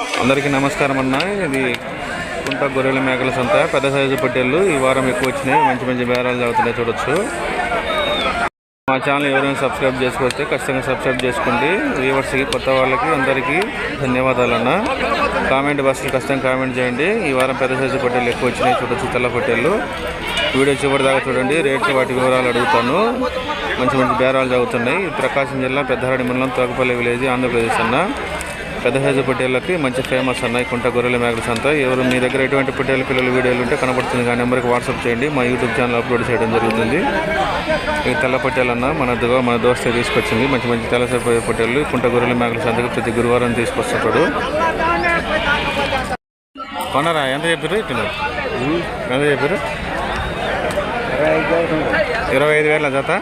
అందరికీ నమస్కారం అన్న. ఇది కుంట గొర్రెల మేకల సంత. పెద్ద సైజు పొట్టేళ్ళు. ఈ వారం ఎక్కువ వచ్చినాయి. మంచి మంచి బేరాలు జరుగుతున్నాయి చూడొచ్చు. మా ఛానల్ ఎవరైనా సబ్స్క్రైబ్ చేసుకొస్తే ఖచ్చితంగా సబ్స్క్రైబ్ చేసుకోండి. వ్యూవర్స్కి కొత్త వాళ్ళకి అందరికీ ధన్యవాదాలు అన్న. కామెంట్ బాక్స్లో ఖచ్చితంగా కామెంట్ చేయండి. ఈ వారం పెద్ద సైజు పొట్టేళ్ళు ఎక్కువ వచ్చినాయి. చూడొచ్చు తెల్ల పొట్టేళ్ళు. వీడియో చివరి దాకా చూడండి. రేట్లు వాటి వివరాలు అడుగుతాను. మంచి మంచి బేరాలు జరుగుతున్నాయి. ప్రకాశం జిల్లా పెద్దహరడి మండలం తోకపల్లి విలేజ్ ఆంధ్రప్రదేశ్ అన్న. పెద్ద సైజు పొట్టేళ్ళకి మంచి ఫేమస్ అన్నాయి కుంట గొర్రెల మేకల సంత. ఎవరు మీ దగ్గర ఎటువంటి పొట్టేళ్ళ పిల్లల వీడియోలు ఉంటే కనబడుతుంది ఆ నెంబర్కి వాట్సాప్ చేయండి. మా యూట్యూబ్ ఛానల్ అప్లోడ్ చేయడం జరుగుతుంది. ఈ తెల్ల పొట్టేలన్న మన దో మన దోస్తే తీసుకొచ్చింది. మంచి మంచి తెల్ల పొట్టేళ్ళు కుంట గొర్రెల మేకల సంతకి ప్రతి గురువారం తీసుకొస్తుంటాడు కొనరా ఎంత చెప్పారు ఇట్లా ఎంత చెప్పారు ఇరవై ఐదు వేల జత?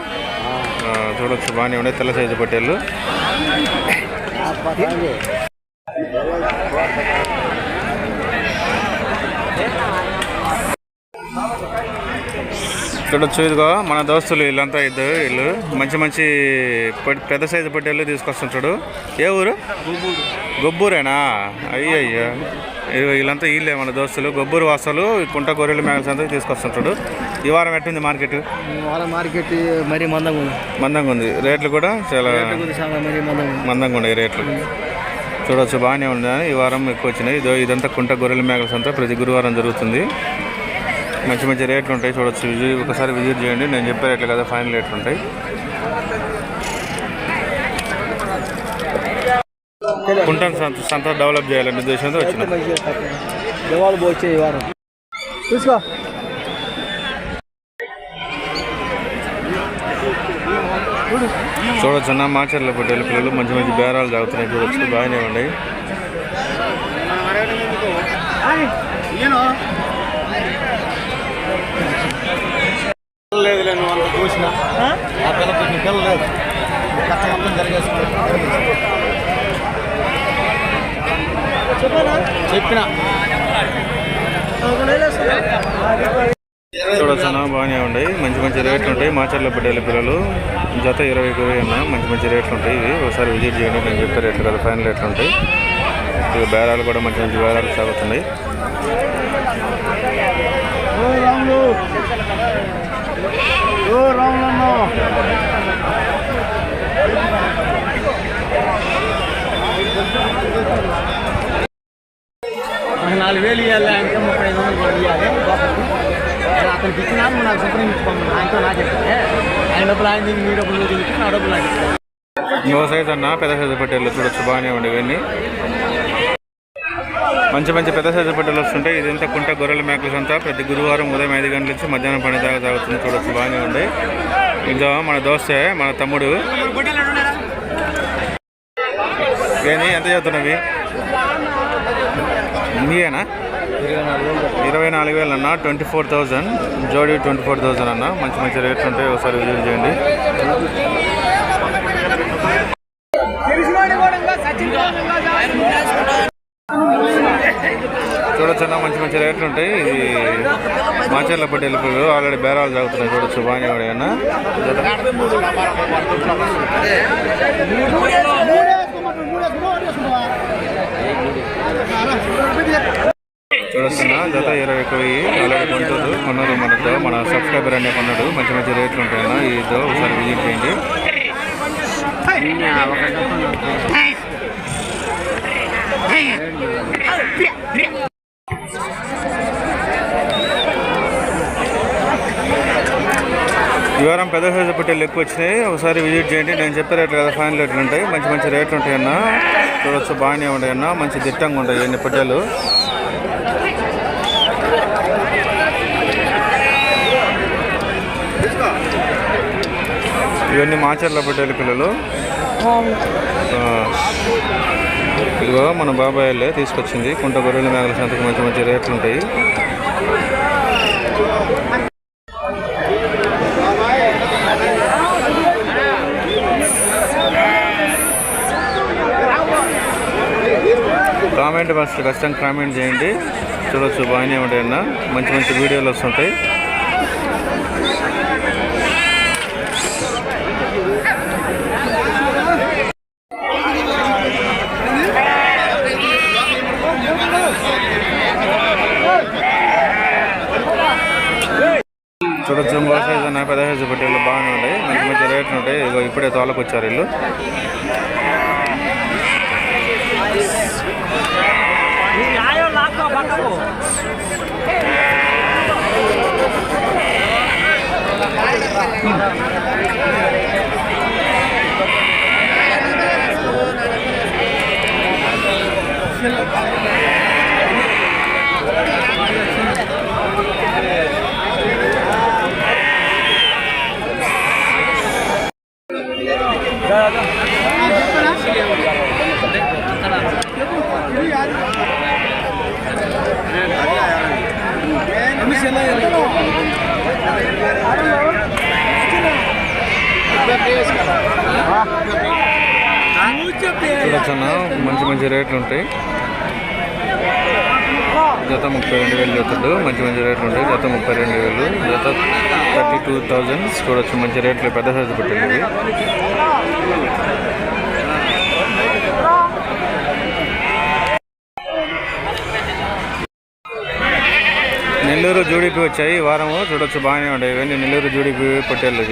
చూడొచ్చు బాగానే ఉండే తెల్ల సైజు పొట్టేళ్ళు చూడొచ్చు ఇదిగో మన దోస్తులు వీళ్ళంతా ఇద్దరు వీళ్ళు మంచి మంచి పెద్ద సైజు పొట్టేళ్ళు తీసుకొస్తుంటాడు ఏ ఊరు? గొబ్బూరేనా? అయ్యో అయ్యో వీళ్ళంతా వీళ్ళే మన దోస్తులు. గొబ్బూరు వాసాలు కుంట గొర్రెల మేకల సంతకి తీసుకొస్తుంటాడు ఈ వారం ఎట్టుంది మార్కెట్? మార్కెట్ మరీ మందంగా ఉంది. మందంగా ఉంది. రేట్లు కూడా చాలా మందంగా ఉన్నాయి రేట్లు. చూడవచ్చు బాగానే ఉంది. ఈ వారం ఎక్కువ వచ్చినాయి. ఇదో ఇదంతా కుంట గొర్రెల మేకల సంత ప్రతి గురువారం జరుగుతుంది. మంచి మంచి రేట్లు ఉంటాయి. చూడొచ్చు. విజి- ఒకసారి విజిట్ చేయండి. నేను చెప్పే రేట్లు కదా ఫైనల్ రేట్లు ఉంటాయి. కుంట సంత సంత డెవలప్ చేయాలనే ఉద్దేశంతో వచ్చిన. చూడొచ్చు అన్న మాచర్ల పొట్టేలు పిల్లలు మంచి మంచి బేరాలు తాగుతున్నాయి. చూడొచ్చు. బాగానే ఉన్నాయి లేదు లేదు నువ్వు అంత చూసిన ఆ పిల్ల కొంచెం పిల్ల లేదు కట్ట మొత్తం జరిగేసుకుంటా చెప్పిన చూడొచ్చు అన్న బాగానే ఉన్నాయి. మంచి మంచి రేట్లు ఉంటాయి. మాచర్ల బిడ్డల పిల్లలు జత ఇరవై ఇరవై అన్న మంచి మంచి రేట్లు ఉంటాయి. ఇవి ఒకసారి విజిట్ చేయండి. నేను చెప్పే రేట్లు కదా ఫైనల్ రేట్లు ఉంటాయి. ఇవి బేరాలు కూడా మంచి మంచి బేరాలు సాగుతున్నాయి. డబ్బులు ఆయన తిని మీ డబ్బులు నువ్వు నా డబ్బులు ఇంకో సైజ్ అన్న పెద్ద సైజు పొట్టేళ్ళు చూడొచ్చు బాగానే ఉండే ఇవన్నీ. మంచి మంచి పెద్ద సైజు పట్టెలు వస్తుంటాయి. ఇదంతా కుంట గొర్రెల మేకలు అంతా. ప్రతి గురువారం ఉదయం ఐదు గంటల నుంచి మధ్యాహ్నం పని దాకా తాగుతుంది. చూడొచ్చు బాగానే ఉంది ఇంకా మన దోస్తే మన తమ్ముడు. ఏంది ఎంత చదువుతున్నవి నీయేనా? ఇరవై నాలుగు వేలు అన్న ట్వంటీ ఫోర్ థౌజండ్. జోడీ ట్వంటీ ఫోర్ థౌజండ్ అన్న. మంచి మంచి రేట్లు ఉంటాయి. ఒకసారి విజిట్ చేయండి. చూడొచ్చు అన్న మంచి మంచి రేట్లు ఉంటాయి. ఇది మాచర్ల పట్టి పిల్లలు ఆల్రెడీ బేరాలు తాగుతున్నాయి. చూడొచ్చు బాగానే ఉన్నాయి అన్న. వస్తున్నా జత ఇరవై ఎక్కువ అలాగే కొంటారు కొన్నారు మనతో మన సబ్స్క్రైబర్ అనే కొన్నాడు. మంచి మంచి రేట్లు ఉంటాయన్న ఇదో ఒకసారి విజిట్ చేయండి. ఈ వారం పెద్ద సైజు పొట్టేలు ఎక్కువ వచ్చినాయి. ఒకసారి విజిట్ చేయండి. నేను చెప్పే రేట్లు కదా ఫైనల్ రేట్లు ఉంటాయి. మంచి మంచి రేట్లు ఉంటాయన్న చూడవచ్చు బాగానే ఉంటాయన్న మంచి దిట్టంగా ఉంటాయి ఎన్ని పొట్టేలు ఇవన్నీ మాచర్ల పొట్టేలు పిల్లలు. ఇదిగో మన బాబాయ్లే తీసుకొచ్చింది. కుంట గొర్రెల మేకల సంతకి మంచి మంచి రేట్లు ఉంటాయి. కామెంట్ బాక్స్ ఖచ్చితంగా కామెంట్ చేయండి. చూడొచ్చు బాగానే ఉంటాయి అన్న మంచి మంచి వీడియోలు వస్తుంటాయి. చూడొచ్చు మూడు సైజు ఉన్నాయి పెద్ద సైజు పట్టేళ్ళు బాగానే ఉంటాయి మంచి మంచి రేట్లు ఉంటాయి. ఇగో ఇప్పుడే తోలకు వచ్చారు వీళ్ళు Yeah. చూడొచ్చు అన్న మంచి మంచి రేట్లు ఉంటాయి. జత ముప్పై రెండు వేలు చెప్తాడు మంచి మంచి రేట్లు ఉంటాయి. జత ముప్పై రెండు వేలు. జత థర్టీ టూ థౌజండ్ చూడొచ్చు మంచి రేట్లు. పెద్ద సైజు పెట్టింది. నెల్లూరు జూడిపి వచ్చాయి. వారము చూడొచ్చు బాగానే ఉంటాయి ఇవన్నీ నెల్లూరు జూడిపి పొట్టేళ్ళు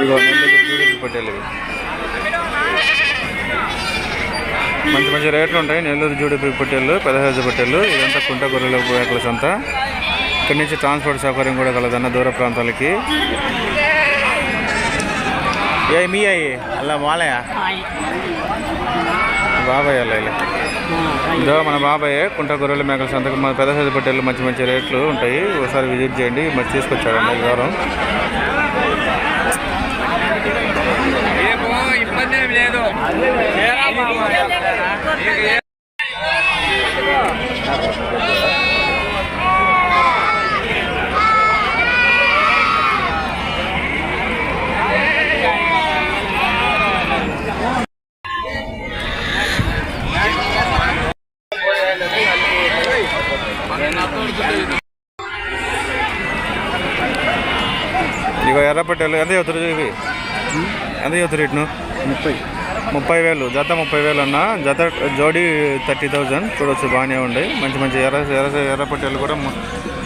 ఇదిగో నెల్లూరు మంచి మంచి రేట్లు ఉంటాయి. నెల్లూరు జూడిపి పట్టేళ్ళు పెద్ద సైజు ఇదంతా కుంట గొర్రెల మేకల సంత ఇక్కడి నుంచి ట్రాన్స్పోర్ట్ సౌకర్యం కూడా కలదన్న దూర ప్రాంతాలకి. ఏ మీ అయ్యి. అలా మాలయా బాబాయ్ అలా ఇలా. ఇదో మన బాబాయ్ కుంట గొర్రెల మేకల సంతకు మన పెద్ద సైజు పొట్టేళ్ళు మంచి మంచి రేట్లు ఉంటాయి. ఒకసారి విజిట్ చేయండి. మరి తీసుకొచ్చారండి. ఈ లేదు. ఇక ఎర్ర పొట్టేళ్ళు ఎంత చదువుతారు ఇవి? ఎంత చదువుతారు ఇట్ను? ముప్పై. ముప్పై వేలు. జత ముప్పై వేలు అన్న. జత జోడీ థర్టీ థౌజండ్. చూడొచ్చు బాగానే ఉండే మంచి మంచి ఎర్ర ఎర్ర ఎర్ర పొట్టేలు కూడా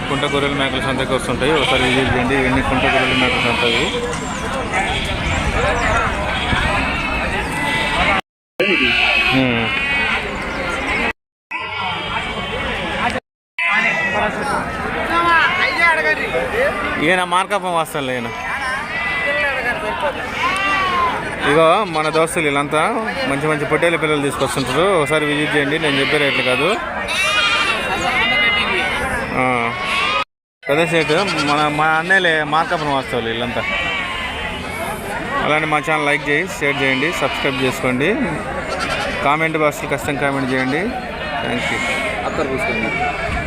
కుంట గొర్రెల మేకల సంతకి వస్తుంటాయి. ఒకసారి విజిట్ చేయండి. ఇవన్నీ కుంట గొర్రెల మేకల సంత ఇవి ఉమ్. ఈయన మార్కప్పం వస్తాను ఈయన ఇగో మన దోస్తులు వీళ్ళంతా మంచి మంచి పొట్టేళ్ళ పిల్లలు తీసుకొస్తుంటారు. ఒకసారి విజిట్ చేయండి. నేను చెప్పే రేట్లు కాదు. ఆ. పెద్ద మన మా అన్నయ్యలే మార్కపురం వస్తారు వీళ్ళంతా. అలానే మా ఛానల్ లైక్ చేయి షేర్ చేయండి సబ్స్క్రైబ్ చేసుకోండి. కామెంట్ బాక్స్లో కష్టం కామెంట్ చేయండి. థ్యాంక్ యూ అత్తరు